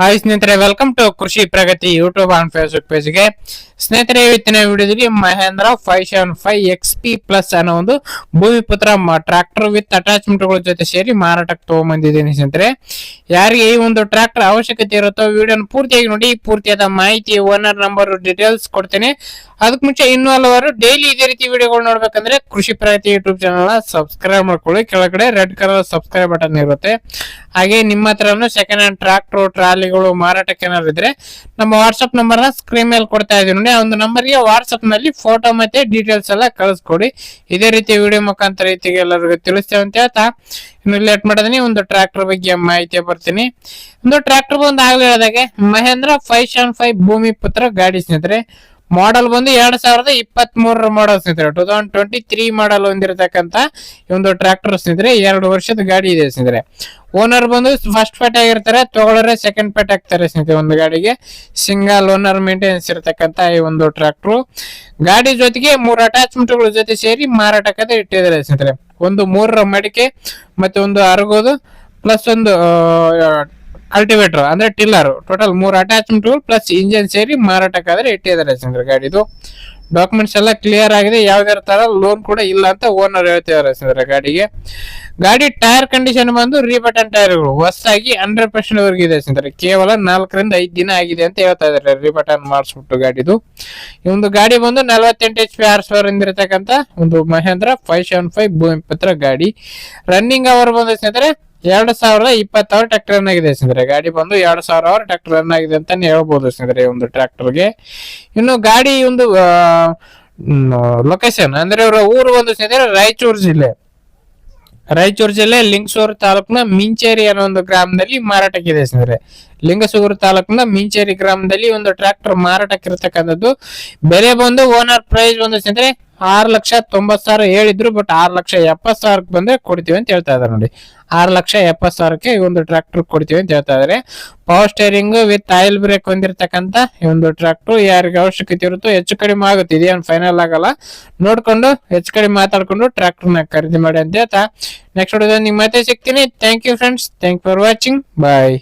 Hi ಸ್ನೇಹಿತರೆ welcome to Krishi Pragati YouTube and Facebook ಪೇಜ್ಗೆ ಸ್ನೇಹಿತರೆ, ಇವತ್ತಿನ ವಿಡಿಯೋದಲ್ಲಿ Mahindra five seven five X P plus ಅನ್ನೋ ಒಂದು ಭೂಮಿಪುತ್ರ ಟ್ರಾಕ್ಟರ್ ವಿತ್ ಅಟ್ಯಾಚ್ಮೆಂಟ್ಗಳ ಜೊತೆ ಸೇರಿ ಮಾರಾಟಕ್ಕೆ ತಗೊಂಡ್ಬಂದಿದ್ದೀನಿ ಸ್ನೇಹಿತರೆ. ಯಾರಿಗೆ ಈ ಒಂದು ಟ್ರಾಕ್ಟರ್ ಅವಶ್ಯಕತೆ ಇರುತ್ತೋ ವಿಡಿಯೋನ ಪೂರ್ತಿಯಾಗಿ ನೋಡಿ, ಪೂರ್ತಿಯಾದ ಮಾಹಿತಿ ಓನರ್ ನಂಬರ್ ಡೀಟೇಲ್ಸ್ ಕೊಡ್ತೇನೆ. ಅದಕ್ಕೆ ಮುಂಚೆ ಇನ್ನೂ ಹಲವಾರು ಡೈಲಿ ಇದೇ ರೀತಿ ವಿಡಿಯೋಗಳು ನೋಡ್ಬೇಕಂದ್ರೆ ಕೃಷಿ ಪ್ರಗತಿ ಯೂಟ್ಯೂಬ್ ಚಾನಲ್ ಸಬ್ಸ್ಕ್ರೈಬ್ ಮಾಡ್ಕೊಳ್ಳಿ. ಕೆಳಗಡೆ ರೆಡ್ ಕಲರ್ ಸಬ್ಸ್ಕ್ರೈಬ್ ಬಟನ್ ಇರುತ್ತೆ. ಹಾಗೆ ನಿಮ್ಮ ಹತ್ರನೂ ಸೆಕೆಂಡ್ ಹ್ಯಾಂಡ್ ಟ್ರಾಕ್ಟರ್ ಟ್ರಾಲಿಗಳು ಮಾರಾಟಕ್ಕೆ ಏನಾದ್ರು ಇದ್ರೆ ನಮ್ಮ ವಾಟ್ಸ್ಆಪ್ ನಂಬರ್ನ ಸ್ಕ್ರೀನ್ ಮೇಲೆ ಕೊಡ್ತಾ ಇದೀನಿ ನೋಡಿ ಒಂದು ನಂಬರ್ಗೆ ವಾಟ್ಸ್ಆಪ್ನಲ್ಲಿ ಫೋಟೋ ಮತ್ತೆ ಡೀಟೇಲ್ಸ್ ಎಲ್ಲ ಕಳಿಸ್ಕೊಡಿ. ಇದೇ ರೀತಿ ವಿಡಿಯೋ ಮುಖಾಂತರ ರೀತಿಗೆ ಎಲ್ಲರಿಗೂ ತಿಳಿಸ್ತೇವೆ ಅಂತ ಹೇಳ್ತಾ. ಇನ್ನು ಲೇಟ್ ಮಾಡಿದೀನಿ ಒಂದು ಟ್ರಾಕ್ಟರ್ ಬಗ್ಗೆ ಮಾಹಿತಿ ಬರ್ತೀನಿ. ಒಂದು ಟ್ರಾಕ್ಟರ್ ಬಂದು ಆಗ್ಲಿ ಹೇಳಿದಾಗೆ, ಮಹೇಂದ್ರ ಫೈವ್ ಸೆವೆನ್ ಫೈವ್ ಭೂಮಿ ಪುತ್ರ ಗಾಡಿ ಸ್ನೇಹಿತರೆ. ಮಾಡೆಲ್ ಬಂದು ಎರಡ್ ಸಾವಿರದ ಇಪ್ಪತ್ತ್ ಮೂರರ ಮಾಡಲ್ ಸ್ನೇಹಿತರೆ two thousand twenty three model ಹೊಂದಿರತಕ್ಕಂತ ಒಂದು ಟ್ರಾಕ್ಟರ್ ಸ್ನೇಹಿತರೆ ಎರಡು ವರ್ಷದ ಗಾಡಿ ಇದೆ ಸ್ನೇಹಿತರೆ. ಓನರ್ ಬಂದು ಫಸ್ಟ್ ಪೇಟ್ ಆಗಿರ್ತಾರೆ, ತಗೊಳ್ಳೋರೆ ಸೆಕೆಂಡ್ ಪೇಟ್ ಆಗ್ತಾರೆ ಸ್ನೇಹಿತರೆ ಒಂದು ಗಾಡಿಗೆ. ಸಿಂಗಲ್ ಓನರ್ ಮೇಂಟೆನೆನ್ಸ್ ಇರತಕ್ಕಂತ ಈ ಒಂದು ಟ್ರಾಕ್ಟರ್ ಗಾಡಿ ಜೊತೆಗೆ ಮೂರು ಅಟ್ಯಾಚ್ಮೆಂಟ್ಗಳ ಜೊತೆ ಸೇರಿ ಮಾರಾಟಕ್ಕೆ ಇಟ್ಟಿದ್ದಾರೆ ಸ್ನೇಹಿತರೆ. ಒಂದು ಮೂರರ ಮಡಿಕೆ, ಮತ್ತೆ ಒಂದು ಅರಗೋದು ಪ್ಲಸ್ ಒಂದು ಅಲ್ಟಿವೇಟರ್ ಅಂದ್ರೆ ಟಿಲ್ಲರ್ ಟೋಟಲ್ ಮೂರು ಅಟ್ಯಾಚ್ಮೆಂಟ್ ಪ್ಲಸ್ ಇಂಜಿನ್ ಸೇರಿ ಮಾರಾಟಕ್ಕಾದ್ರೆ ಇಟ್ಟಿದ್ದಾರೆ ಗಾಡಿ. ಗಾಡಿದು ಡಾಕ್ಯುಮೆಂಟ್ಸ್ ಎಲ್ಲ ಕ್ಲಿಯರ್ ಆಗಿದೆ. ಯಾವ್ದಾರ ತರ ಲೋನ್ ಕೂಡ ಇಲ್ಲ ಅಂತ ಓನರ್ ಹೇಳ್ತಿದ್ದಾರೆ ಸ್ನೇಹಿತರೆ ಗಾಡಿಗೆ. ಗಾಡಿ ಟೈರ್ ಕಂಡೀಷನ್ ಬಂದು ರೀಬಟನ್ ಟೈರ್ಗಳು ಹೊಸದಾಗಿ ಹಂಡ್ರೆಡ್ ಪರ್ಸೆಂಟ್ ವರ್ಗ ಇದೆ ಸ್ನೇಹಿತರೆ ಕೇವಲ ನಾಲ್ಕರಿಂದ ಐದು ದಿನ ಆಗಿದೆ ಅಂತ ಹೇಳ್ತಾ ಇದಾರೆ ರೀಬಟನ್ ಮಾಡಿಸ್ಬಿಟ್ಟು ಗಾಡಿದು. ಈ ಒಂದು ಗಾಡಿ ಬಂದು ನಲವತ್ತೆಂಟು ಎಚ್ ಪಿ ಆರ್ ಸಾವಿರ ಇರತಕ್ಕಂತ ಒಂದು Mahindra five seven five Bhoomiputra ಗಾಡಿ. ರನ್ನಿಂಗ್ ಅವರ್ ಬಂದ ಸ್ನೇಹಿತರೆ ಎರಡು ಸಾವಿರದ ಇಪ್ಪತ್ತಾರು ಅವರ್ ಟ್ರ್ಯಾಕ್ಟರ್ ಆಗಿದೆ ಸ್ನೇಹಿತರೆ. ಗಾಡಿ ಬಂದು ಎರಡು ಸಾವಿರ ಅವರ್ ಟ್ರ್ಯಾಕ್ಟರ್ ರನ್ ಆಗಿದೆ ಅಂತಾನೆ ಹೇಳ್ಬೋದು ಸ್ನೇಹಿತರೆ ಒಂದು ಟ್ರ್ಯಾಕ್ಟರ್ಗೆ ಇನ್ನು ಗಾಡಿ ಒಂದು ಲೊಕೇಶನ್ ಅಂದ್ರೆ ಇವರ ಊರು ಒಂದು ಸ್ನೇಹಿತರೆ ರಾಯಚೂರು ಜಿಲ್ಲೆ. ರಾಯಚೂರು ಜಿಲ್ಲೆ ಲಿಂಗಸೂರು ತಾಲೂಕಿನ ಮಿಂಚೇರಿ ಅನ್ನೋ ಒಂದು ಗ್ರಾಮದಲ್ಲಿ ಮಾರಾಟಕ್ಕಿದೆ ಸ್ನೇಹಿತರೆ. ಲಿಂಗಸೂರು ತಾಲೂಕಿನ ಮಿಂಚೇರಿ ಗ್ರಾಮದಲ್ಲಿ ಒಂದು ಟ್ರ್ಯಾಕ್ಟರ್ ಮಾರಾಟಕ್ಕಿರ್ತಕ್ಕಂಥದ್ದು. ಬೆಲೆ ಬಂದು ಓನರ್ ಪ್ರೈಸ್ ಬಂದು ಸ್ನೇಹಿತರೆ ಆರು ಲಕ್ಷ ತೊಂಬತ್ತು ಸಾವಿರ ಹೇಳಿದ್ರು ಬಟ್ ಆರು ಲಕ್ಷ ಎಪ್ಪತ್ತು ಸಾವಿರಕ್ಕೆ ಬಂದ್ರೆ ಕೊಡ್ತೀವಿ ಅಂತ ಹೇಳ್ತಾ ಇದಾರೆ ನೋಡಿ. ಆರು ಲಕ್ಷ ಎಪ್ಪತ್ ಸಾವಿರಕ್ಕೆ ಈ ಒಂದು ಟ್ರ್ಯಾಕ್ಟರ್ ಕೊಡ್ತೀವಿ ಅಂತ ಹೇಳ್ತಾ ಇದಾರೆ power steering with oil brake ಹೊಂದಿರತಕ್ಕಂತ ಈ ಒಂದು ಟ್ರ್ಯಾಕ್ಟರ್ ಯಾರಿಗೆ ಅವಶ್ಯಕತೆ ಇರುತ್ತೋ ಹೆಚ್ಚು ಕಡಿಮೆ ಆಗುತ್ತೆ. ಇದೇನು ಫೈನಲ್ ಆಗಲ್ಲ. ನೋಡ್ಕೊಂಡು ಹೆಚ್ಚು ಕಡಿಮೆ ಮಾತಾಡ್ಕೊಂಡು ಟ್ರ್ಯಾಕ್ಟರ್ನ ಖರೀದಿ ಮಾಡಿ ಅಂತ ಹೇಳ್ತಾ. ನೆಕ್ಸ್ಟ್ ವಿಡಿಯೋದಲ್ಲಿ ನಿಮ್ಮ ಮತ್ತೆ ಸಿಗ್ತೀನಿ. Thank you friends thank for watching bye